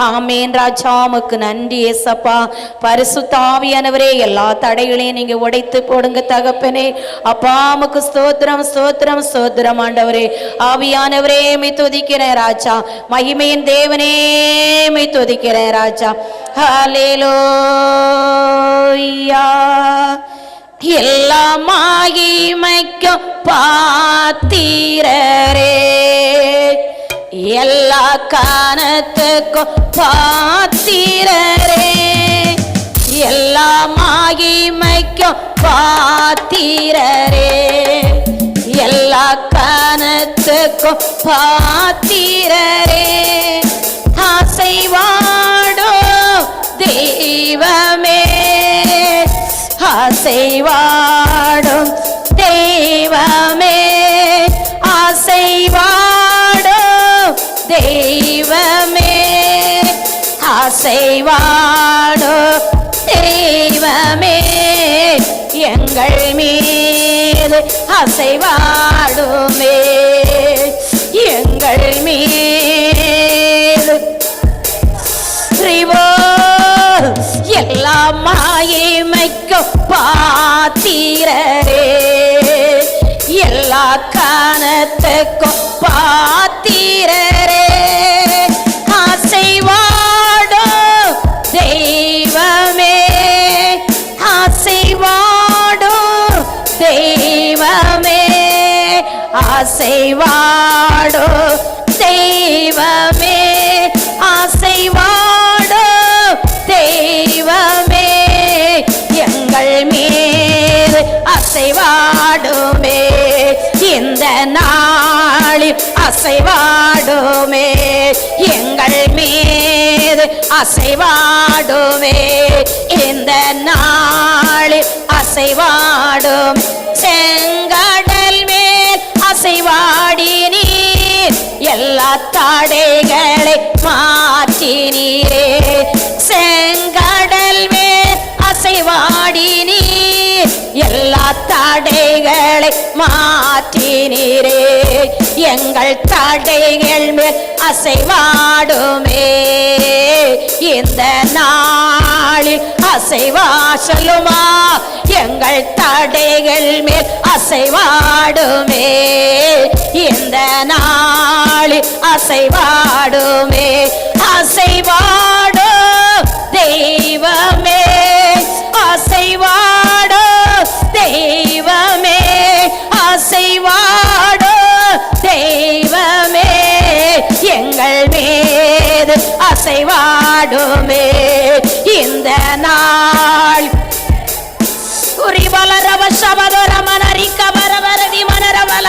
ஆமேன் ராஜா உமக்கு நன்றி ஏசப்பா. பரிசுத்தாவியானவரே எல்லா தடைகளையும் நீங்க உடைத்து போடுங்க தகப்பனே. அப்பா உமக்கு ஸ்தோத்திரம் ஸ்தோத்திரம் ஸ்தோத்திரம் ஆண்டவரே. ஆவியானவரே மை துதிக்கிறேன் ராஜா. மகிமையின் தேவனே மை துதிக்கிறேன் ராஜா. ஹalleluya. எல்லா மகிமைக்கும் பாத்திரரே. எல்லா காணத்துக்கும் பாத்திரரே. எல்லா மாகிமைக்கும் பாத்திரரே. எல்லா காணத்துக்கும் பாத்திரரே. ஆசைவாடோ தெய்வமே. ஆசைவாடும் தெய்வமே எங்கள் மீது அசைவாடுமே எங்கள் மீது அறிவோ எல்லா மாயிமைக்கும் பாத்தீரே எல்லா காணத்துக்கும் பாத்திரரே. அசைவாடோ? தெய்வமே அசைவாடோ? தெய்வமே எங்கள் மீது அசைவாடுமே. இந்த நாளில் அசைவாடுமே எங்கள் மீது அசைவாடுமே. இந்த நாளில் அசைவாடும் செங்க எல்லா தடைகளை மாற்றினீரே. செங்கடல் மேல் அசைவாடி எல்லா தடைகளை மாற்றினீரே. எங்கள் தடைகள் மேல் அசைவாடுமே. இந்த நான் அசைவா சொல்லுமா? எங்கள் தடைகள் மேல் அசைவாடுமே. இந்த நாளில் அசைவாடுமே. அசைவாடோ தெய்வமே. அசைவாடோ தெய்வமே. அசைவாடோ தெய்வமே. எங்கள் மீது அசைவாடுமே. ಉರಿಬಲರವ ಶಬದರ ಮನರಿ ಕಬರ ವರದಿ ಮನರವಲ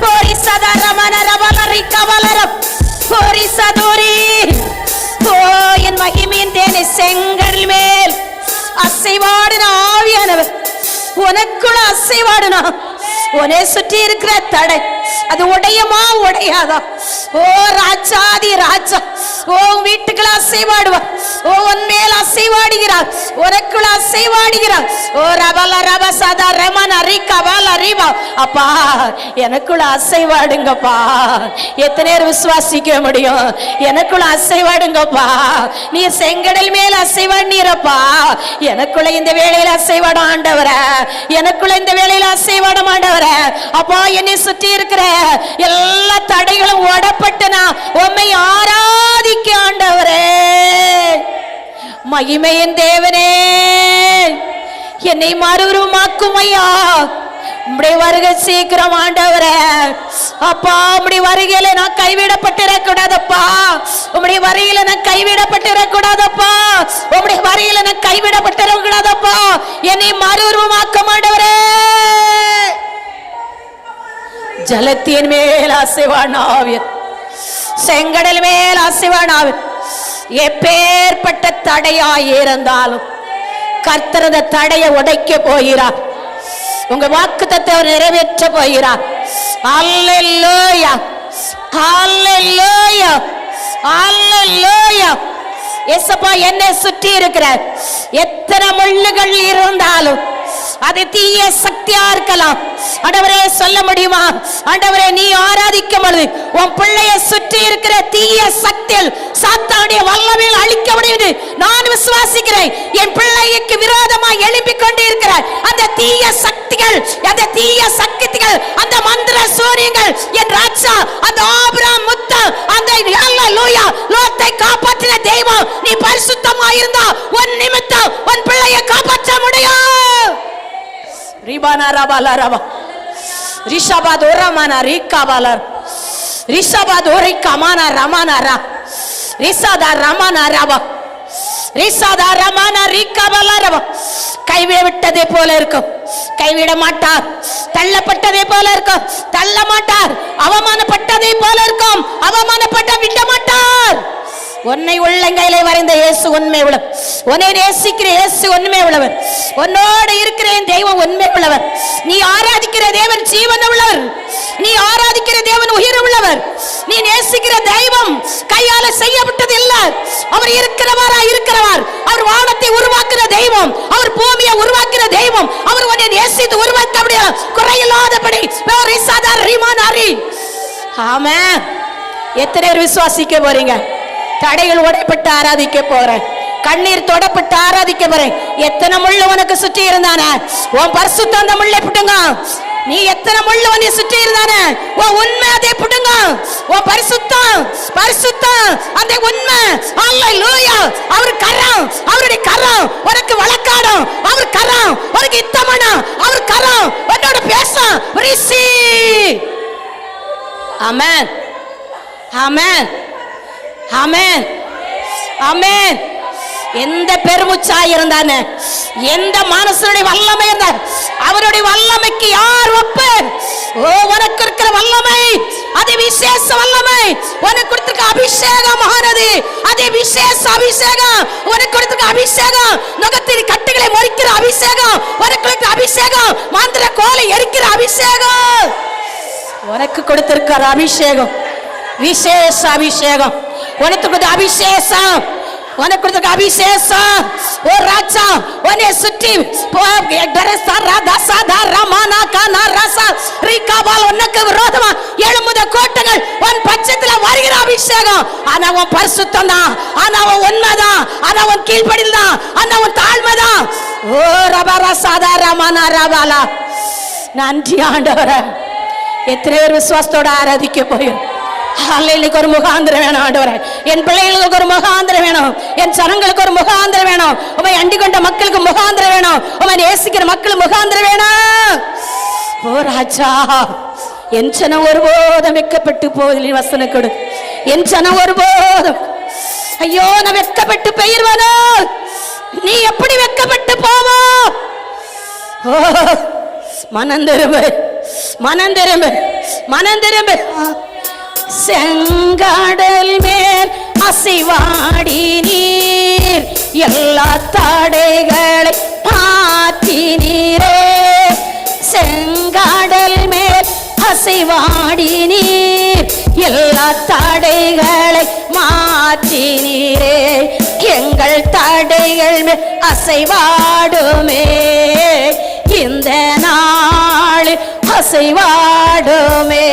ಹೋರಿಸದರ ಮನರವಲ ರಿಕವಲರ ಹೋರಿಸದೋರಿ ஓ என் மகிமையின் தேனை செங்கல் மேல் அசைவாடின ஆவியானவர் உனக்குள்ள அசைவாடுனா உன்னை சுற்றி இருக்கிற தடை அது உடையமா உடையாதா ஓ ராஜாதி ராஜா ஓ வீட்டுக்குள்ள அசைவாடுவா. ஓ உன் மேல் அசைவாடுகிறார். உனக்குள்ள அசைவாடுகிறார். ஓ ரபல ரப சதா ரமன் அரிக்க வல் அறிவா அப்பா எனக்குள்ள அசைவாடுங்கப்பா. எத்தனை பேர் விசுவாசிக்க முடியும்? எனக்குள்ள அசைவாடுங்கப்பா. நீ செங்கடல் மேல் அசைவாடுனீரப்பா. எனக்குள்ள இந்த வேளையில அசைவாட ஆண்டவர. எனக்குள்ள இந்த வேளையில அசைவாட ஆண்டவர அப்பா என்னை சுற்றி இருக்கிற எல்லா தடைகளும் ஓடப்பட்டு நான் ஆராதி ஆராதிக்க ஆண்டவரே. மகிமையின் தேவனே என்னை மறுபுறமாக்கும் ஐயா இப்படி வருக சீக்கிரம் ஆண்டவரே. அப்பா உம்முடைய வருகையில நான் கைவிடப்பட்டிருக்க கூடாதப்பா உம்முடைய வரியில நான் கைவிடப்பட்டிடக்கூடாதப்பா உம்முடைய வருகையில நான் கைவிடப்பட்டிடக்கூடாதப்பா என்னை மறுரூபமாக்கும் மாட்டவரே ஜலத்தின் மேல் அசைவானாவியர் செங்கடல் மேல் அசைவானாவியர் எப்பேற்பட்ட தடையாய் இருந்தாலும் கர்த்தரத தடையை உடைக்க போகிறார். உங்க வாக்கு தத்துவம் நிறைவேற்ற போகிறார். அல்லேலூயா. அல்லேலூயா. அல்லேலூயா. எசப்பா என்னை சுற்றி இருக்கிற எத்தனை முள்ளுகள் இருந்தாலும் அது தீய சக்தியா இருக்கலாம். ஆண்டவரே சொல்ல முடியுமா? ஆண்டவரே நீ ஆராதிக்கும் பொழுது உன் பிள்ளைய சுற்றி இருக்கிற தீய சக்தியில் சாத்தானுடைய வல்லமையில் அழிக்க முடியுது. நான் விசுவாசிக்கிறேன் என் பிள்ளைக்கு விரோதமா எழுப்பிக் கொண்டு இருக்கிற அந்த தீய சக்திகள் அந்த தீய சக்திகள் அந்த மந்திர சூரியங்கள் என் ராஜா அந்த ஆபிராம் முத்தம் அந்த லூயா லோத்தை காப்பாற்றின தெய்வம் நீ பரிசுத்தமா இருந்தா உன் நிமித்தம் உன் பிள்ளையை காப்பாற்ற முடியும். ரிபானா ரபாலா ரபா ரிஷபா தோரமானா ரீகாபாலர் ரிஷபா தோரை கமானா ரமானா ரா ரிசாதா ரமானா ரபா ரிசாதா ரமானா ரீகாபாலா ரபா கைவிட விட்டதே போல இருக்கும் கைவிட மாட்டார் தள்ளப்பட்டதே போல இருக்கும் தள்ள மாட்டார் அவமானப்பட்டதே போல இருக்கும் அவமானப்பட்ட விட மாட்டார் உன்னை உள்ளங்கையிலே வரைந்த இயேசு உண்மை உள்ளவர். உன்னை நேசிக்கிற இயேசு உண்மை உள்ளவர். உன்னோடு இருக்கிற என் தெய்வம் உண்மை உள்ளவர். நீ ஆராதிக்கிற தேவன் ஜீவன் உள்ளவர். நீ ஆராதிக்கிற தேவன் உயிர் உள்ளவர். நீ நேசிக்கிற தெய்வம் கையால செய்யப்பட்டது இல்ல அவர் இருக்கிறவரா இருக்கிறவர். அவர் வானத்தை உருவாக்குற தெய்வம். அவர் பூமியை உருவாக்குற தெய்வம். அவர் உன்னை நேசித்து உருவாக்க முடியாது குறையில்லாதபடி ஆமா எத்தனை பேர் விசுவாசிக்க போறீங்க? தடைகள் உடைப்பட்டு ஆராதிக்க போறேன் கண்ணீர் தொடப்பட்டு ஆராதிக்க போறேன். எத்தனை முள்ளு உனக்கு சுற்றி இருந்தானே? உன் பரிசுத்த அந்த முள்ளை புட்டுங்க. நீ எத்தனை முள்ளு உன்னை சுற்றி இருந்தானே? உன் உண்மை அதை பிடுங்க உன் பரிசுத்தம் பரிசுத்தம் அந்த உண்மை. அல்லேலூயா அவர் கரம் அவருடைய கரம் உனக்கு வழக்காடும். அவர் கரம் உனக்கு இத்தமனம். அவர் கரம் உன்னோட பேசும் ரிசி ஆமென் ஆமென் ஆமென். ஆமென். எந்த பெருமுச்சா இருந்தான? எந்த மனசனுடைய வல்லமை இருந்தார் அவருடைய வல்லமைக்கு யார் ஒப்பு? ஓ உனக்கு இருக்கிற வல்லமை அது விசேஷ வல்லமை. உனக்கு கொடுத்திருக்க அபிஷேகம் ஆனது அது விசேஷ அபிஷேகம். உனக்கு கொடுத்திருக்க அபிஷேகம். நுகத்தின் கட்டுகளை முறிக்கிற அபிஷேகம். உனக்கு கொடுத்த அபிஷேகம். மாந்திர கோலை எரிக்கிற அபிஷேகம். உனக்கு கொடுத்திருக்கிற அபிஷேகம். விசேஷ அபிஷேகம். உனக்கு கொடுத்த அபிஷேகம். உனக்கு கொடுத்த அபிஷேகம். ஓ ராஜா உன்னை சுற்றி உனக்கு விரோதமா எழுமுத கோட்டைகள் உன் பட்சத்துல வருகிற அபிஷேகம். ஆனா உன் பரிசுத்தம் தான். ஆனா உன் உண்மைதான் ஆனா உன் கீழ்ப்படில் தான். ஆனா உன் தாழ்மைதான் ஓ ரபரா சாதா ரமானா ரபாலா நன்றி ஆண்டவர. எத்தனை பேர் விசுவாசத்தோட ஆராதிக்க போயும் இன்னைக்கு ஒரு முகாந்திரம் வேணும் ஆண்டவரே. என் பிள்ளைகளுக்கு ஒரு முகாந்திரம் வேணும். என் சனங்களுக்கு ஒரு முகாந்திரம் வேணும். உமை அண்டி கொண்ட மக்களுக்கு முகாந்திரம் வேணும். உமை நேசிக்கிற மக்களுக்கு முகாந்திரம் வேணும். ஓ ராஜா என் சனம் ஒருபோதும் வெக்கப்பட்டு போதில் வசன கொடு. என் சனம் ஒருபோதும் ஐயோ நான் வெக்கப்பட்டு பெயர்வனோ நீ எப்படி வெக்கப்பட்டு போவோ? ஓ மனம் திரும்பு மனம் திரும்பு மனம் திரும்பு. செங்கடல் மேல் அசைவாடி நீர். எல்லா தடைகளை மாற்றி நீரே செங்கடல் மேல் அசைவாடி நீர். எல்லா தடைகளை மாற்றி நீரே எங்கள் தடைகள் மேல் அசைவாடுமே. இந்த நாளில் அசைவாடுமே.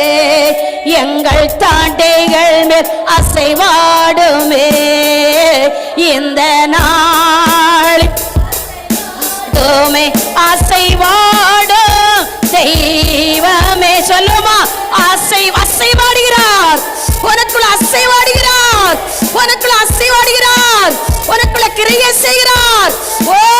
எங்கள் தாண்டைகள் மேல் அசைவாடுமே. இந்த நாள் தோமே அசைவாடும் தெய்வமே. சொல்லுமா? அசை அசைவாடுகிறார். உனக்குள்ள அசைவாடுகிறார். உனக்குள்ள அசைவாடுகிறார். உனக்குள்ள கிரியை செய்கிறார். ஓ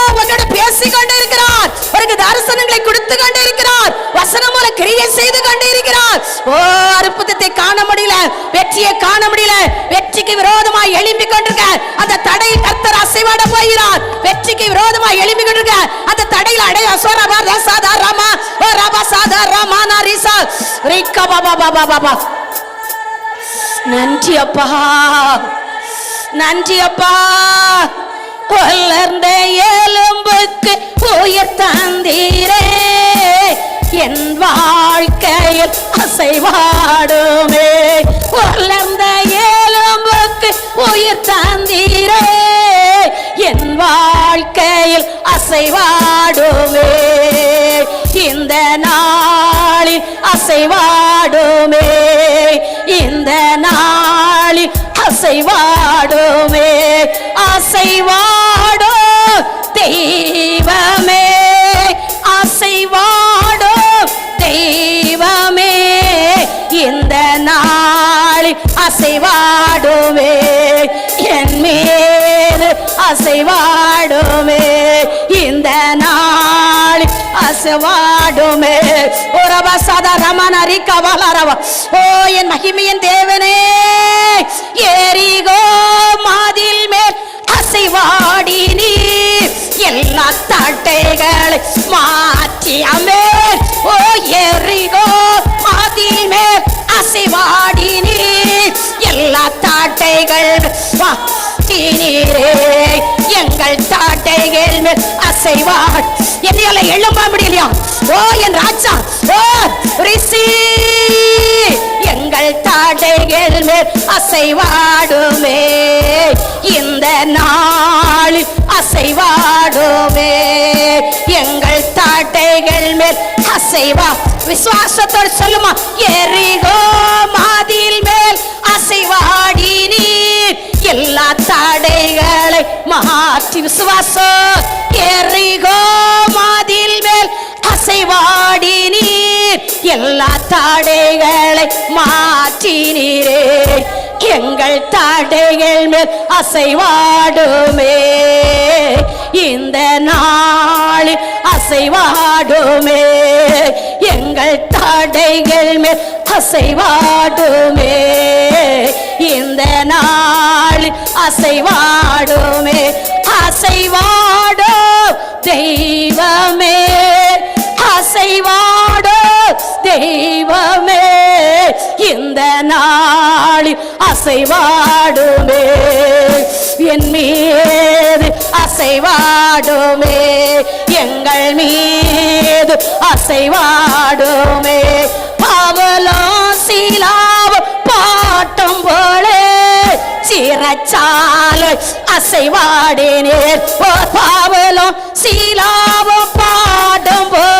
பேசி கொண்டு இருக்கிறார் உனக்கு தரிசனங்களை கொடுத்து கொண்டு இருக்கிறார் வசனம் மூல கிரியை செய்து கொண்டு இருக்கிறார் ஓ அற்புதத்தை காண முடியல. வெற்றியை காண முடியல. வெற்றிக்கு விரோதமாய் எழும்பி கொண்டிருக்க. அந்த தடையில் கர்த்தர் அசைவாட போகிறார். வெற்றிக்கு விரோதமாய் எழும்பி கொண்டிருக்க. அந்த தடையில் அடைய சோரபா ரசாதா ராமா ஓ ரபா சாதா ராமா நாரிசா ரிக்கா பாபா பாபா பாபா நன்றி அப்பா. நன்றி அப்பா. வளர்ந்த எலும்புக்கு உயிர் தந்தீரே. என் வாழ்க்கையில் அசைவாடுமே. வளர்ந்த எலும்புக்கு உயிர் தந்தீரே. என் வாழ்க்கையில் அசைவாடுமே. இந்த நாளில் அசைவாடுமே. இந்த நாளில் அசைவா நாளி அசைவாடுமே. என் மீது அசைவாடுமே. இந்த நாளி அசைவாடுமே. உறவ சதரமன் அறிக்க வளரவ. ஓ என் மகிமையின் தேவனே ஏரிகோ மாதில் மேல் அசைவாடி. தட்டைகளை மாற்றி அமே ஓ எரிகோ மாதில் மேல் அசைவாடி நீ எல்லா தாட்டைகள் நீரே. எங்கள் தாட்டைகள் மேல் அசைவாட். என்னையால எழும்ப முடியலையா ஓ என் ராஜா. ஓ ரிசி எங்கள் தாட்டைகள் மேல் அசைவாடுமே. இந்த நாளில் அசைவாடும். எங்கள் தாட்டைகள் மேல் அசைவா? விசுவாசத்தோடு சொல்லுமா? எரிகோ மாதில் மேல் அசைவாடி நீர். எல்லா தாடைகளை மாற்றி விசுவாசம் எரிகோ மாதில் மேல் அசைவாடி நீர். எல்லா தாடைகளை மாற்றி நீரே. எங்கள் தாடைகள் மேல் அசைவாடுமே. இந்த நாள் அசைவாடுமே. எங்கள் தடைகள் மேல் அசைவாடுமே. இந்த நாள் அசைவாடுமே. அசைவாடோ தெய்வமே. அசைவாடோ தெய்வமே. இந்த நாளில் அசைவாடுமே. என் மீது அசைவாடுமே. எங்கள் மீது அசைவாடுமே. பாவலோ சீலாவ பாட்டும் போலே. சிறச்சாலை அசைவாடினேர். ஓ பாவலும் சீலாவும் பாடும் போது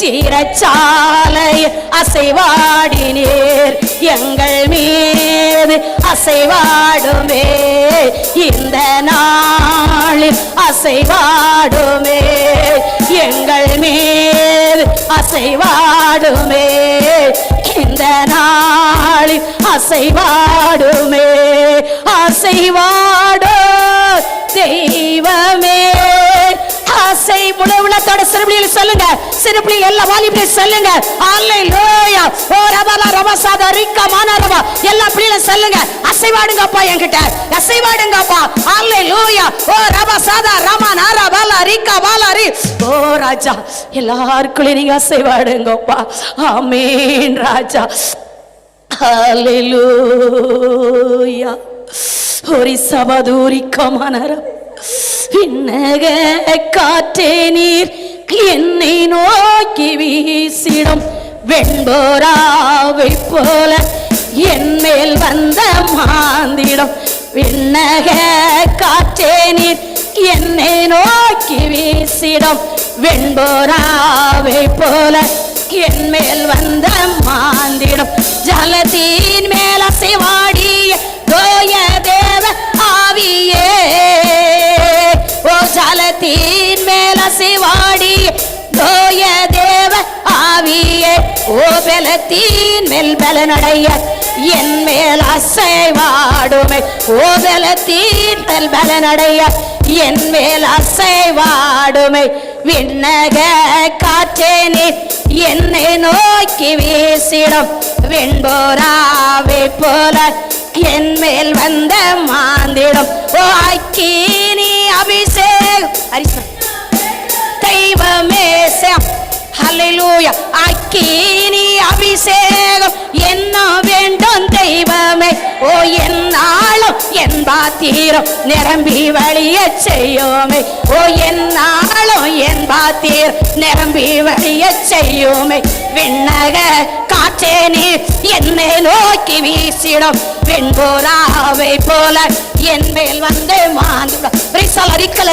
சீரச்சாலை அசைவாடினேர். எங்கள் மீது அசைவாடுமே. இந்த நாளில் அசைவாடுமே. எங்கள் மீது அசைவாடுமே. இந்த நாளில் அசைவாடுமே. ஆசை உள்ளத்தோட சிறுபிள்ளைகள் சொல்லுங்க. சிறுபிள்ளைகள் எல்லா வாலிபையும் சொல்லுங்க. அல்லை லோயா ஓ ரபல சாதா ரிக்கா மானரபா எல்லா பிள்ளைகளும் சொல்லுங்க. அசைவாடுங்கப்பா என்கிட்ட. அசைவாடுங்கப்பா. அல்லை லோயா ஓ ரபசாதா ரமா நாரா பாலா ரிக்கா பாலா ரி. ஓ ராஜா எல்லாருக்குள்ளே நீங்க அசைவாடுங்கப்பா. ஆமீன் ராஜா. ஹalleluya ஒரு சபதூரி கமனரம் விண்ணக காற்றே நீர். என்னை நோக்கி வீசிடும் வெண்போராவை போல என் மேல் வந்த மாந்திடம். விண்ணக காற்றே நீர். என்னை நோக்கி வீசிடும் வெண்போராவை போல என் மேல் வந்த மாந்திடம். ஜலத்தின் மேல சிவாடிய தோய தேவ ஆவியே. ஆவியே மேல் பலனடைய என் மேல் அசைவாடுமே ஓ பலத்தின் மேல் பலனடைய என் மேல் அசைவாடுமை விண்ணக காற்றே நீ என்னை நோக்கி வீசிடும். வெண்போராவை போல என் மேல் வந்த மாந்திடும். ஓ அக்கினி அபிஷேகம். தெய்வமே ஹalleluya அக்கினி அபிஷேகம் என் பாத்தீரம் நிரம்பி வழிய செய்யோமே. ஓ என்னாலும் என் பாத்தீர் நிரம்பி வழிய செய்யோமே. விண்ணக காற்றே நீ என்னை நோக்கி வீசிடும். வெண்போராவை போல என் மேல் வந்து மாந்துடும். ரிசல் அரிக்கல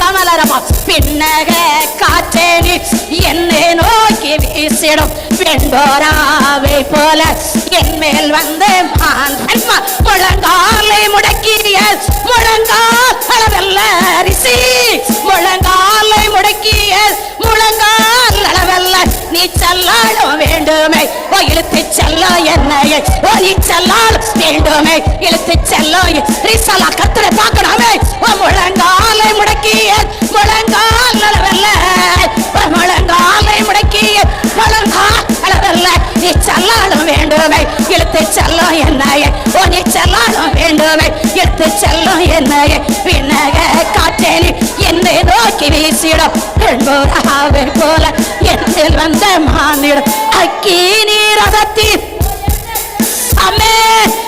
கமலரமா. பின்னக காற்றே நீ என்னை நோக்கி வீசிடும். வெண்போராவை போல என் மேல் வந்து மாந்தன்மா முழங்காலை முடக்கி முடக்கிய முழங்கால் அளவல்ல அரிசி. முழங்காலை முடக்கிய முழங்கால் அளவல்ல. நீ செல்லாலும் வேண்டுமே. ஓ இழுத்து செல்ல என்னையே. ஓ நீ செல்லாலும் வேண்டுமே. இழுத்து செல்ல ரிசலா கத்திர பார்க்கணுமே. ஓ முழங்காலை முடக்கிய முழங்கால் அளவல்ல. முழங்காலை முடக்கிய முழங்கால் அளவல்ல. நீ செல்லாலும் வேண்டுமே. இழுத்து செல்லும் என்னையே உன்னை நீ வேண்டுமே. இழுத்து செல்லும் என்னையே விண்ணக காற்றேனி என்னை நோக்கி வீசிடும் பெண்போராவை போல. என்னில் வந்த மானிடம் அக்கி நீரகத்தில் அம்மே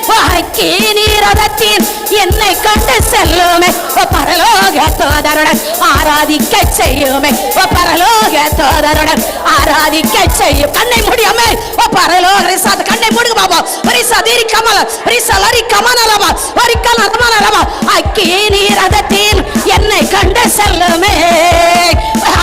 வாக்கி நீரகத்தில் என்னை கண்டு செல்லுமே. ஓ பரலோக தோதருடன் ஆராதிக்க செய்யுமே. ஓ பரலோக தோதருடன் ஆராதிக்க செய்யும். கண்ணை முடியாமே ஓ பரலோக ரிசாத் கண்ணை மூடுங்க பாபா ரிசா தீரி கமல ரிசா லரி கமனலமா வரிக்கல ரமனலமா அக்கி நீரகத்தில் என்னை கண்டு செல்லுமே.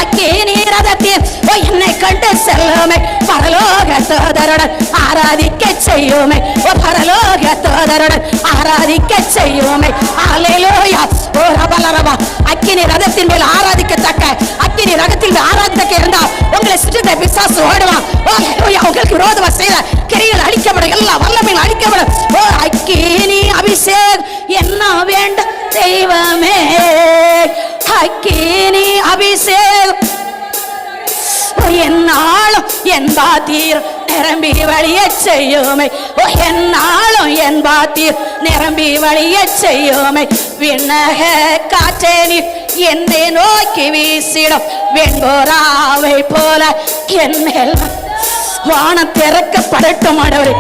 அக்கி நீரகத்தில் என்னை கண்டு செல்லுமே. பரலோக தோதருடன் ஆராதிக்க செய்யுமே ஓ பரலோக தோதருடன் ஆராதிக்க செய்யுமே அல்லேலூயா ஓ ரபலரபா அக்கினி ரதத்தின் மேல் ஆராதிக்கத்தக்க அக்கினி ரகத்தின் மேல் ஆராதிக்க இருந்தா உங்களை சுற்றித்த பிசாசு ஓடுவான் ஓ அல்லேலூயா உங்களுக்கு விரோதமா செய்த கிரிகள் அழிக்கப்படும் எல்லா வல்லமையும் அழிக்கப்படும் ஓ அக்கினி அபிஷேக் என்ன வேண்ட தெய்வமே அக்கினி அபிஷேக் என்னாலும் என் பாத்தீர் நிரம்பி வழிய செய்யுமை. ஓ என்னாலும் என் பாத்தீர் நிரம்பி வழிய செய்யுமை. விண்ணக காற்றேனி என்னை நோக்கி வீசிடும். வெண்போராவை போல என் வானம் திறக்க படட்டும் ஆண்டவரே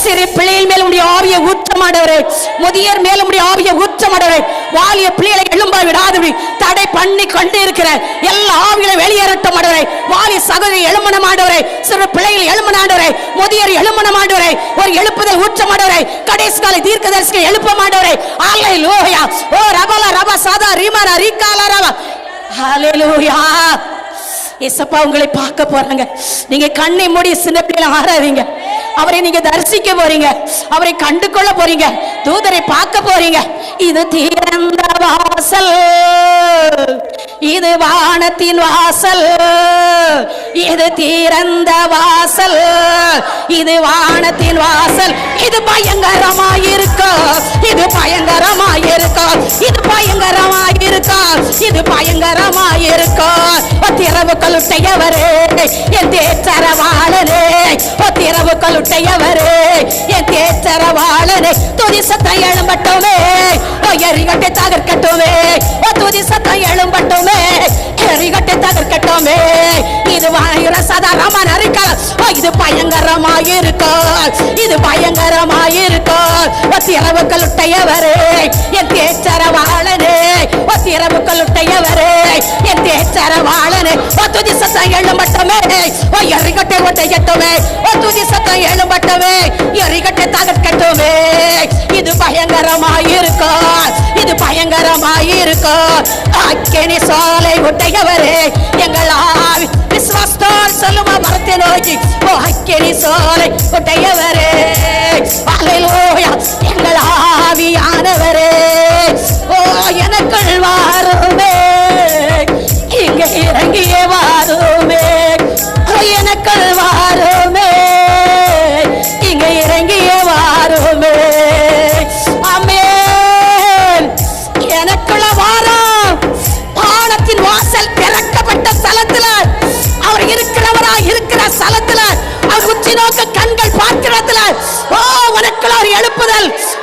சிறு பிள்ளைகள் மேல் உடைய ஆவியை ஊற்றமாடவரே முதியர் மேல் உடைய ஆவியை ஊற்றமாடவரே வாலிய பிள்ளைகளை எழும்ப விடாதபடி தடை பண்ணி கொண்டு இருக்கிற எல்லா ஆவிகளை வெளியேறட்டும் ஆண்டவரே வாலிய சகோதரி எழுமணம் ஆண்டவரே சிறு பிள்ளைகள் எழுமணம் ஆண்டவரே முதியர் எழுமணம் ஆண்டவரே ஒரு எழுப்புதல் ஊற்றம் ஆண்டவரே கடைசி கால தீர்க்கதரிசிகள் எழுப்ப மாட்டவரே ஆலை லோயா ஓ ரபல ரப சாதா ரீமாரா ரீகாலா ரபா. ஹalleluya எசப்பா உங்களை பார்க்க போறாங்க. நீங்க கண்ணை மூடி சின்ன பிள்ளைகளை ஆறாதீங்க அவரை நீங்க தரிசிக்க போறீங்க. அவரை கண்டு கொள்ள போறீங்க. தூதரை பார்க்க போறீங்க. இது திறந்த வாசல். இது வானத்தின் வாசல். இது திறந்த வாசல். இது வானத்தின் வாசல். இது பயங்கரமாயிருக்கும் இது பயங்கரமாயிருக்கா. இது பயங்கரமாயிருக்கும் இது பயங்கரமாயிருக்கும் ஒத்திரவு கொலுட்டையவரே என் தேச்சரவாளரே ஒத்திரவு கொலுட்டையவரே என் தேச்சரவாளரே துதி சத்தம் எழும்பட்டுமே. ஓ எரிகட்டை தகர்க்கட்டுமே. துதி சத்தம் எழும்பட்டுமே. எரிகட்டை தகர்க்கட்டுமே. இது வாயுர சதாரமான இருக்கா ஓ இது பயங்கரமாயிருக்கும் இது பயங்கரமாயிருக்கும் ஓ திறவு என் தேச்சரவாளனே ஓ திறவு கழுட்டையவரே என் தேச்சரவாளனே ஓ துதி சத்தம் எழும்பட்டுமே. ஓ எரிகட்டை ஒட்டையட்டுமே. ஓ துதி சத்தம் எழும்பட்டுமே. எரிகட்டை தகர்க்கட்டுமே. இது இது பயங்கரமாயிருக்கும் அக்கினி சோலை உடையவரே எங்கள் ஆவி விஸ்வாஸ்தோல் சொல்லுமா மரத்தை நோக்கி ஓ அக்கினி சோலை உடையவரே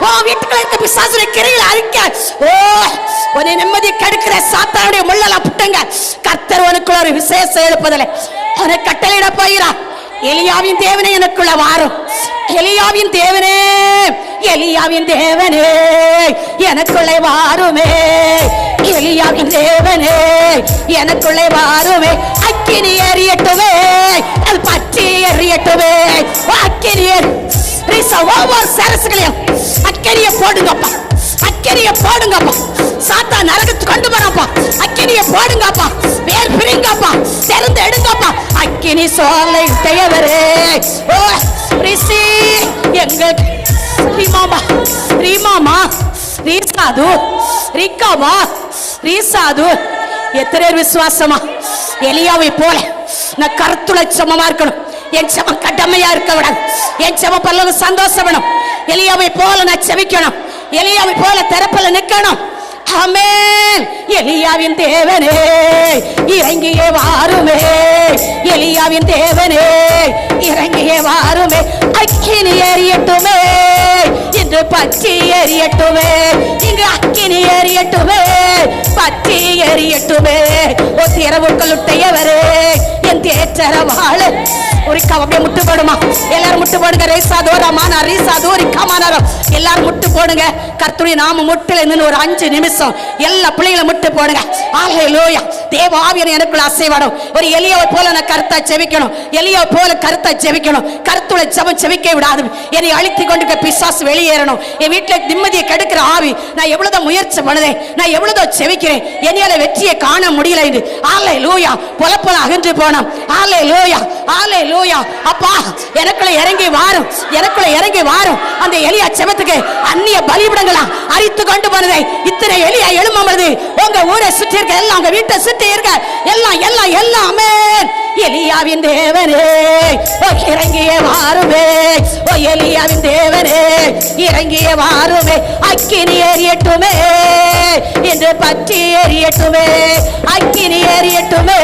ஓ வீட்டுக்குள்ள இருக்க பிசாசுடைய கிரையில் அழிக்க ஓ உன்னை நிம்மதி கெடுக்கிற சாத்தானுடைய முள்ளல புட்டுங்க. கர்த்தர் உனக்குள்ள ஒரு விசேஷ எழுப்புதலை. அவனை கட்டளையிட போகிறார் எலியாவின் தேவனே எனக்குள்ள வாரும். எலியாவின் தேவனே எலியாவின் தேவனே எனக்குள்ளே வாருமே. எலியாவின் தேவனே எனக்குள்ளே வாருமே. அக்கினி எறியட்டுமே. அது பற்றி எறியட்டுமே. அக்கினி எறி- ரிச ஒவ்வொரு சரசுகளையும் அக்கறிய போடுங்கப்பா. அக்கினி அக்கினிய போடுங்கப்பா. சாத்தா நரகத்துக்கு கொண்டு போறப்பா. அக்கினிய போடுங்கப்பா. வேர் பிரிங்கப்பா. திறந்து எடுங்கப்பா. அக்கினி சோலை தேவரே. ஓ ரிசி எங்க ரீமாமா ரீமாமா ரீசாது ரிக்காமா ரீசாது. எத்தனை விசுவாசமா? எலியாவை போல. நான் கருத்துளை சமமா இருக்கணும். என் சமம் கடமையா இருக்க விடாது என் சம பல்லது சந்தோஷப்படும். வேணும் எலியாவை போல நான் செவிக்கணும். எலியாவை போல திறப்பில் நிக்கணும் ஆமென். எலியாவின் தேவனே இறங்கியே வாருமே. எலியாவின் தேவனே இறங்கியே வாருமே. அக்கினி எறியட்டுமே இன்று பச்சி எரியட்டுமே இங்கு அக்கினி எரியட்டுமே பச்சி எரியட்டுமே. ஓ திறவுக்களுட்டையவரே என் தேற்றர வாழ. ஒரு அப்படியே முட்டு போடுமா? எல்லாரும் முட்டு போடுங்க ரேசா தோரமான ரீசா தோரிக்கா கமானாரம். எல்லாரும் முட்டு போடுங்க. கர்த்துடைய நாம முட்டில நின்று ஒரு அஞ்சு நிமிஷம். எல்லா பிள்ளைகளும் முட்டு போடுங்க. ஆலே லோயா தேவ எனக்குள்ள அசைவாடும் ஒரு எளியவை போல நான் கருத்தா செவிக்கணும். எளியவை போல கருத்தா செவிக்கணும். கருத்துள்ள செவம் செவிக்க விடாது. என்னை அழித்து கொண்டு பிசாசு வெளியேறணும். என் வீட்டுல நிம்மதியை கெடுக்கிற ஆவி நான் எவ்வளவுதான் முயற்சி பண்ணுதேன். நான் எவ்வளவு செவிக்கிறேன். என்னையால வெற்றியை காண முடியல என்று. ஆலை லூயா பொலப்பொல அகன்று போனோம் ஆலை லூயா ஆலை லூயா அப்பா எனக்குள்ள இறங்கி வாரும் எனக்குள்ள இறங்கி வாரும் அந்த எலியா செவத்துக்கு அந்நிய பலிபிடங்களா அரித்து கொண்டு போனதை. இத்தனை எலியா எழும்பது உங்க ஊரை சுற்றி இருக்க எல்லாம் உங்க வீட்டை சுற்றி இருக்க எல்லாம் எல்லாம் எல்லாமே எலியாவின் தேவனே. ஓ இறங்கிய வாருமே. ஓ எலியாவின் தேவனே. இறங்கிய வாருமே. அக்கினி எரியட்டுமே. என்று பற்றி எரியட்டுமே. அக்கினி எரியட்டுமே.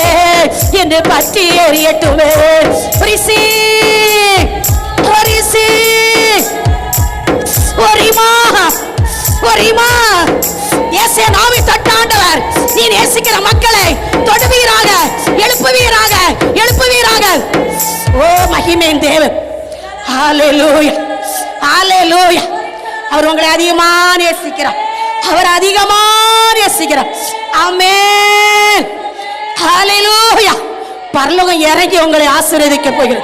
என்று பற்றி எரியட்டுமே. பிரிசி ரிசி ஒரிமா ஒரிமா இயேசு நாவி தொட்டாண்டவர். நீ நேசிக்கிற மக்களை தொடுவீராக எழுப்புவீராக எழுப்புவீராக. ஓ மகிமேன் தேவன். ஹalleluya ஹalleluya. அவர் உங்களை அதிகமா நேசிக்கிறார். அவர் அதிகமா நேசிக்கிறார். ஆமென். ஹalleluya. பரலோகம் இறங்கி உங்களை ஆசீர்வதிக்க போகிறது.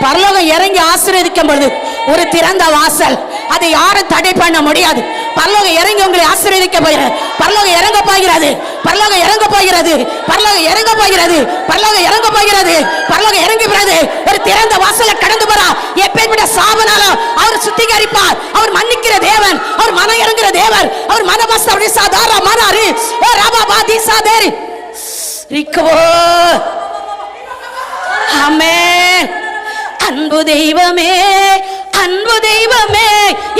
பரலோகம் இறங்கி ஆசீர்வதிக்கும் பொழுது ஒரு திறந்த வாசல் அதை யாரும் தடை பண்ண முடியாது. பரலோக இறங்கி உங்களை ஆசீர்வதிக்க போகிறது. பரலோகம் இறங்க போகிறது. பரலோகம் இறங்க போகிறது. பரலோக இறங்க போகிறது. பரலோக இறங்க போகிறது. பரலோகம் இறங்கி போகிறது ஒரு திறந்த வாசல கடந்து போறா. எப்பேற்பட்ட சாபனாலும் அவர் சுத்திகரிப்பார். அவர் மன்னிக்கிற தேவன் அவர் மனம் இறங்குற தேவன் அவர் மனமஸ்த அப்படி சாதார மனாரு ஓ ராபா பாதி சாதேரி ரிக்கவோ அமே அன்பு தெய்வமே அன்பு தெய்வமே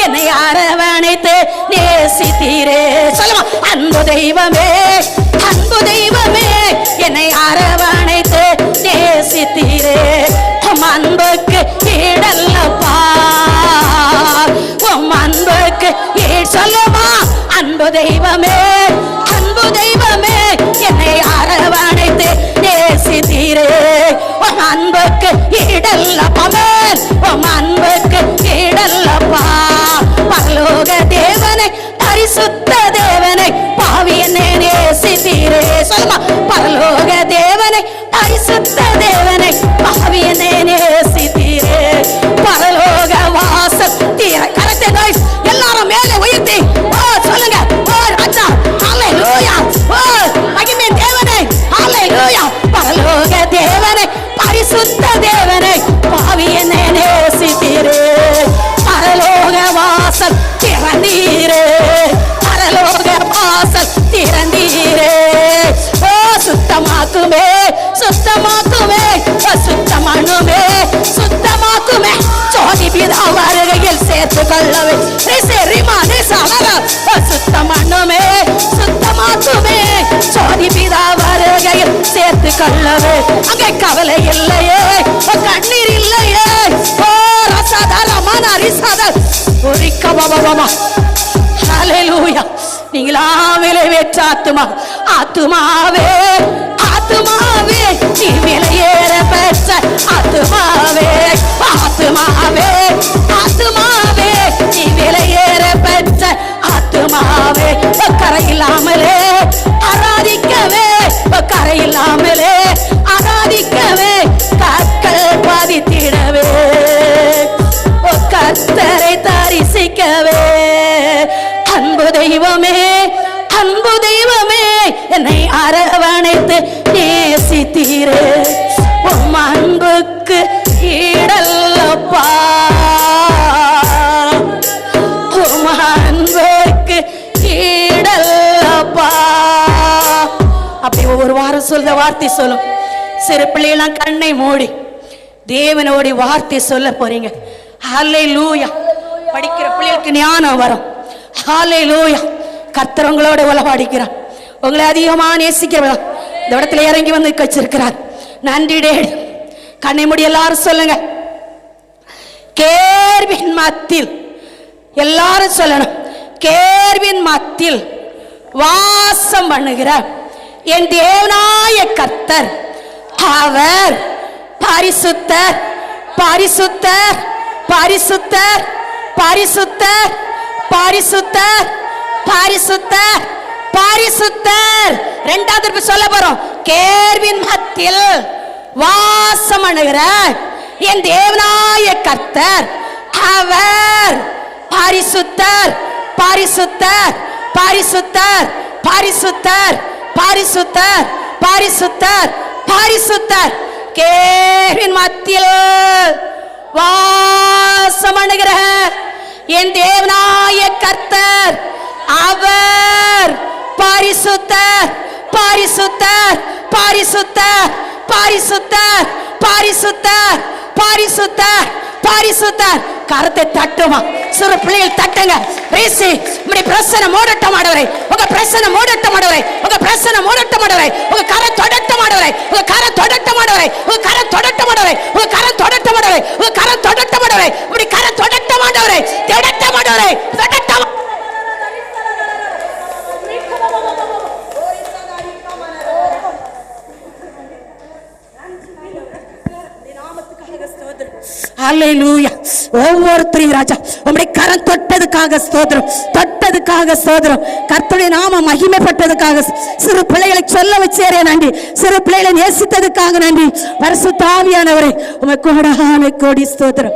என்னை அரவணைத்து நேசித்தீரே. சொல்லுமா அன்பு தெய்வமே அன்பு தெய்வமே என்னை அரவணைத்து நேசித்தீரே. உம் அன்புக்கு ஈடல்லப்பா. உம் அன்புக்கு ஈடு சொல்லுமா அன்பு தெய்வமே அன்பு தெய்வமே என்னை அரவணைத்து நேசித்தீரே. உம் அன்புக்கு ஈடல்லப்பா மேல் உம் அன்பு eso வருகையில் சேர்த்து ரிமா நிசாவர ஓ சுத்தமானுமே சுத்தமாக்குமே சோதி பிதா வருகையில் சேர்த்து கல்லவே அங்கே கவலை இல்லையே. கண்ணீர் இல்லையே. ஓ ரசதர மன ரிசத ஒரு கபபபமா ஹalleluya. நீங்களா விளைவேற்ற ஆத்துமா? ஆத்துமாவே ஆத்துமாவே. நீ விலையேற பெற்ற ஆத்துமாவே. ஆத்துமாவே ஆத்துமாவே. ஆத்துமாவே கரையில்லாமலே ஆராதிக்கவே கரையில்லாமலே ஆராதிக்கவே கற்கள் பாதித்திடவே கத்தரை தரிசிக்கவே. அன்பு தெய்வமே அன்பு தெய்வமே என்னை அரவணைத்து நேசித்தீரே. சொல்ற வார்த்தை சொல்லும். சிறு பிள்ளைகளாம் கண்ணை மூடி தேவனோட வார்த்தை சொல்ல போறீங்க. ஹாலே லூயா படிக்கிற பிள்ளைகளுக்கு ஞானம் வரும். ஹாலே லூயா கர்த்தர் உங்களோட உலவாடிக்கிறார் உங்களை அதிகமா நேசிக்கிறவா இந்த இடத்துல இறங்கி வந்து வச்சிருக்கிறார் நன்றி டேடி கண்ணை மூடி எல்லாரும் சொல்லுங்க. கேர்வின் மத்தில். எல்லாரும் சொல்லணும். கேர்வின் மத்தில் வாசம் பண்ணுகிறார். என் தேவனாய கர்த்தர் அவர் பரிசுத்தர் பரிசுத்தர் பரிசுத்தர் பரிசுத்தர் பரிசுத்தர் பரிசுத்தர் பரிசுத்தர். ரெண்டாவது திருப்பி சொல்ல போறோம். கேர்வின் மத்தியில் வாசம் அணுகிற என் தேவனாய கர்த்தர் அவர் பரிசுத்தர் பரிசுத்தர் பரிசுத்தர் பரிசுத்தர். பாரிசுத்தர் பாரிசுத்தர் பாரிசுத்தர். கேவின் மத்தியில் வாசமணுகிற என் தேவனாய கர்த்தர் அவர் பாரிசுத்தர் பாரிசுத்தர் பாரிசுத்தர் பாரிசுத்தர் பாரிசுத்தர் பாரிசுத்தர். பரிசுத்தர் கரத்தை தட்டுமா சிறு பிள்ளைகள் தட்டுங்க. ரீசி இப்படி பிரசன மூடட்ட மாடவரை உங்க பிரசன மூடட்ட மாடவரை உங்க பிரசன மூடட்ட மாடவரை உங்க கர தொடட்ட மாடவரை உங்க கர தொடட்ட மாடவரை உங்க கர தொடட்ட மாடவரை உங்க கர தொடட்ட மாடவரை உங்க கர தொடட்ட மாடவரை இப்படி கர தொடட்ட மாடவரை தொடட்ட மாடவரை தொடட்ட மா- ஒவ்வொருத்தரையும் ராஜா உங்களுடைய கரம் தொட்டதுக்காக ஸ்தோத்திரம் தொட்டதுக்காக ஸ்தோத்திரம். கர்த்தருடைய நாம மகிமைப்பட்டதுக்காக சிறு பிள்ளைகளை சொல்ல வச்சேரே நன்றி. சிறு பிள்ளைகளை நேசித்ததுக்காக நன்றி. பரிசுத்தாவியானவரே உமை கோடான கோடி ஸ்தோத்திரம்.